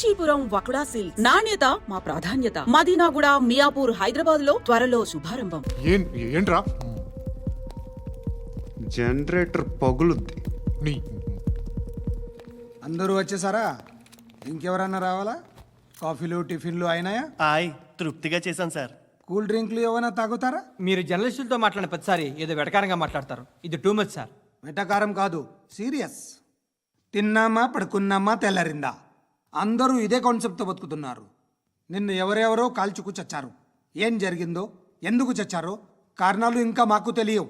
Kanchipuram వకుడా silks. నాణ్యత మా ప్రాధాన్యత. మదీనాగుడ మియాపూర్ హైదరాబాద్లో త్వరలో శుభారంభం. ఏం ఏంట్రా? జనరేటర్ పగులుద్ది. నీ అందరూ వచ్చేసారా? ఇంకెవరన్నా రావాలా? కాఫీలు టిఫిన్లు అయినాయా? ఆయ్ తృప్తిగా చేశాను సార్. కూల్ డ్రింక్లు ఏమైనా తాగుతారా? మీరు జర్నలిస్టులతో మాట్లాడిన ప్రతిసారి ఏదో వెటకారంగా మాట్లాడతారు. ఇది టూ మచ్ సార్. వెటకారం కాదు సీరియస్. తిన్నామా పడుకున్నామా తెల్లరిందా? అందరూ ఇదే కాన్సెప్ట్తో బతుకుతున్నారు. నిన్ను ఎవరెవరో కాల్చుకు చచ్చారు. ఏం జరిగిందో ఎందుకు చచ్చారో కారణాలు ఇంకా మాకు తెలియవు.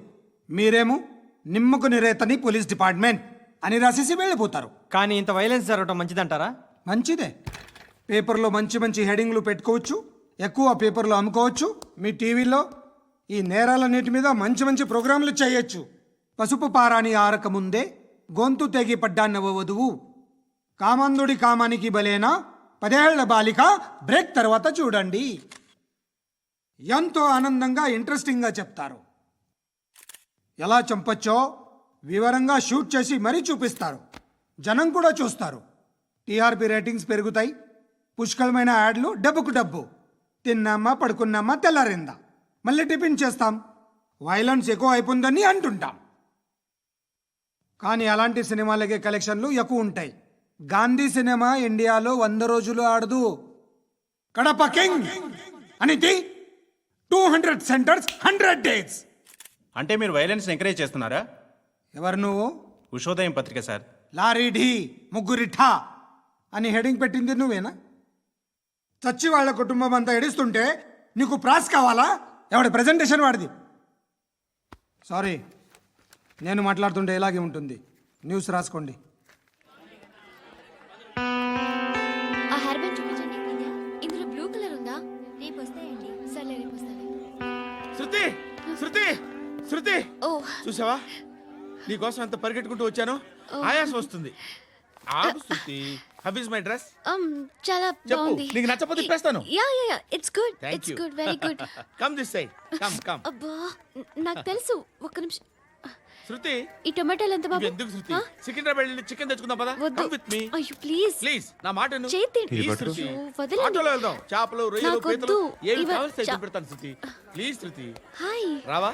మీరేమో నిమ్మకు నిరేతని పోలీస్ డిపార్ట్మెంట్ అని రాసేసి వెళ్ళిపోతారు. కానీ ఇంత వైలెన్స్ జరగడం మంచిదంటారా? మంచిదే. పేపర్లో మంచి మంచి హెడింగ్లు పెట్టుకోవచ్చు ఎక్కువ పేపర్లు అమ్ముకోవచ్చు మీ టీవీలో ఈ నేరాలన్నిటి మీద మంచి మంచి ప్రోగ్రాంలు చేయొచ్చు. పసుపు పారాని ఆరక ముందే గొంతు తెగి పడ్డాన్నవ వధువు కామందుడి కామానికి బలేనా? పదేళ్ళ బాలిక బ్రేక్ తర్వాత చూడండి. ఎంతో ఆనందంగా ఇంట్రెస్టింగ్గా చెప్తారు. ఎలా చంపచ్చో వివరంగా షూట్ చేసి మరీ చూపిస్తారు. జనం కూడా చూస్తారు. టీఆర్పీ రేటింగ్స్ పెరుగుతాయి. పుష్కలమైన యాడ్లు డబ్బుకు డబ్బు. తిన్నామా పడుకున్నామా తెల్లారిందా? మళ్ళీ టిఫిన్ చేస్తాం. వైలెన్స్ ఎక్కువ అయిపోయిందని అంటుంటాం. కానీ అలాంటి సినిమాలకే కలెక్షన్లు ఎక్కువ ఉంటాయి. గాంధీ సినిమా ఇండియాలో వంద రోజులు ఆడదు. Kadapa king అనితి two hundred centres hundred days అంటే మీరు వైలెన్స్ ఎంకరేజ్ చేస్తున్నారా? ఎవరు నువ్వు? ఉషోదయం పత్రిక సార్. లారీ ఢీ ముగ్గురి ఠా అని హెడింగ్ పెట్టింది నువ్వేనా? చచ్చి వాళ్ళ కుటుంబం అంతా ఎడుస్తుంటే నీకు ప్రాస్ కావాలా? ఎవడి ప్రజెంటేషన్ వాడిది? సారీ నేను మాట్లాడుతుంటే ఇలాగే ఉంటుంది. న్యూస్ రాసుకోండి. శృతి ఓ. చూసావా? నీకోసం ఎంత పరిగెట్టుకుంటూ వచ్చాను. ఆయాసం వస్తుంది. ఆగు శృతి మై డ్రెస్ um చాలా చెప్పు. బాగుంది. నీకు నచ్చకపోతే. Yeah yeah yeah it's good Thank it's you. Good very good come this side come come అబ్బా న- నాకు తెలుసు. ఒక్క నిమిషం. శృతి ఈ టొమాటోలు ఎంత బాబు? ఎందుకు శృతి ఆ? సికింద్రాబాద్ వెళ్ళి చికెన్ తెచ్చుకుందాం పదా? వద్దు. కమ్ విత్ మీ అయ్యో ప్లీజ్ ప్లీజ్ నా మాట విను. చేతి Please, శృతి అయ్యో, వదలండి. ఆటోలో వెళ్దాం. చేపలు రొయ్యలు నాకొద్దు. పీతలు ఏమి ఇవ- కావాలి చా- పెడతాను శృతి ప్లీజ్ శృతి హాయ్ రావా?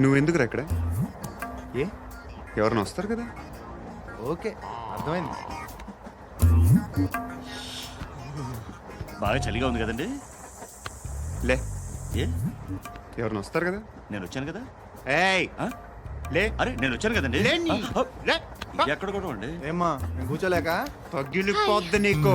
నువ్వెందుకు అక్కడ ఏ? ఎవరైనా వస్తారు కదా? ఓకే అర్థమైంది. బాగా చలిగా ఉంది కదండి? లే. ఏ? ఎవరైనా వస్తారు కదా? నేను వచ్చాను కదా? ఏయ్! ఆ? లే. అరే నేను వచ్చాను కదండి. లేని. ఆ, లే ఎక్కడ కూడా అండి ఏమ్మా నేను కూర్చోలేక? పగిలిపోద్ది నీకు.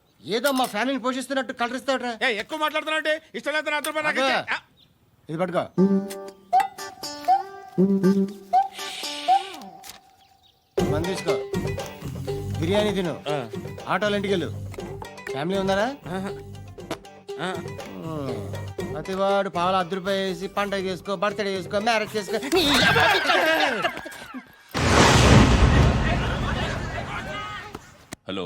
ఏదో మా ఫ్యామిలీని పోషిస్తున్నట్టు కలరిస్తావుట్రా ఏయ్, ఎక్కువ మాట్లాడుతున్నావు అంటే ఇష్టం లేదు నాకు. ఇచ్చే. ఆ, ఇది పట్టుకో. మంది తీసుకో. బిర్యానీ తిను. ఆటోలు ఇంటికి వెళ్ళు. ఫ్యామిలీ ఉన్నారా? ఆ, ప్రతివాడు పావులు అర్ధ రూపాయలు వేసి పండగ చేసుకో బర్త్డే చేసుకో మ్యారేజ్ చేసుకో. నీ హలో.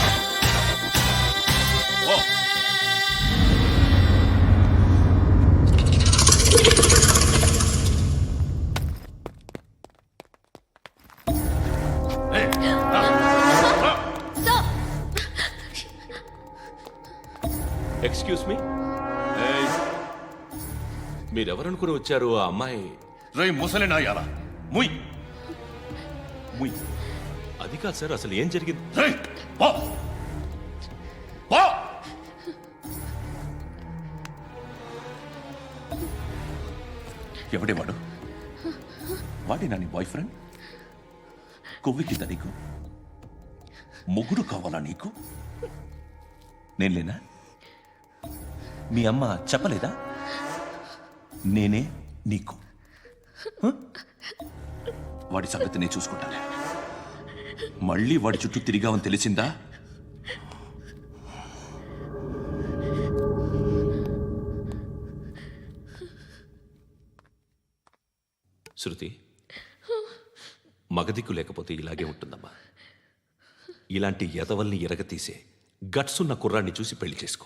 ఎక్స్క్యూజ్ మీ మీరెవరనుకుని వచ్చారు ఆ అమ్మాయి? రే ముసలి నాయాల ముయ్. ముయ్. అది కాదు సార్ అసలు ఏం జరిగింది? రే ఎవడే వాడు వాడేనా నీ బాయ్ ఫ్రెండ్ కొవ్వెక్కిందా నీకు? మొగుడు కావాలా నీకు? నేను లేనా? మీ అమ్మ చెప్పలేదా? నేనే నీకు. వాడి సంగతి నేను చూసుకుంటాను. మళ్ళీ వాడి చుట్టూ తిరిగావని తెలిసిందా? శృతి మగదిక్కు లేకపోతే ఇలాగే ఉంటుందమ్మా. ఇలాంటి ఎదవల్ని ఎరగతీసే గట్స్ ఉన్న కుర్రాన్ని చూసి పెళ్ళి చేసుకో.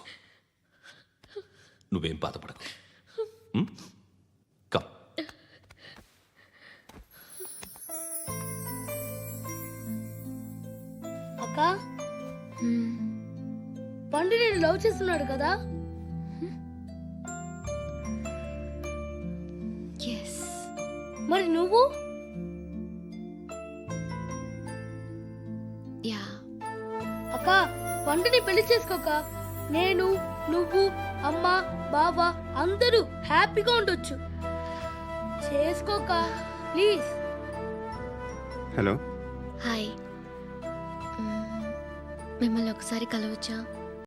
నువ్వేం బాధపడకు. కమ్. అక్క పండు నేను లవ్ చేస్తున్నాడు కదా? మరి నువ్వు? యా. అక్క పండుని పెళ్ళి చేసుకోక. నేను నువ్వు అమ్మ బావ అందరూ హ్యాపీగా ఉండొచ్చు. చేసుకోక ప్లీజ్. హలో. హాయ్. మ్మ్. మిమ్మల్ని ఒకసారి కలవచ్చా?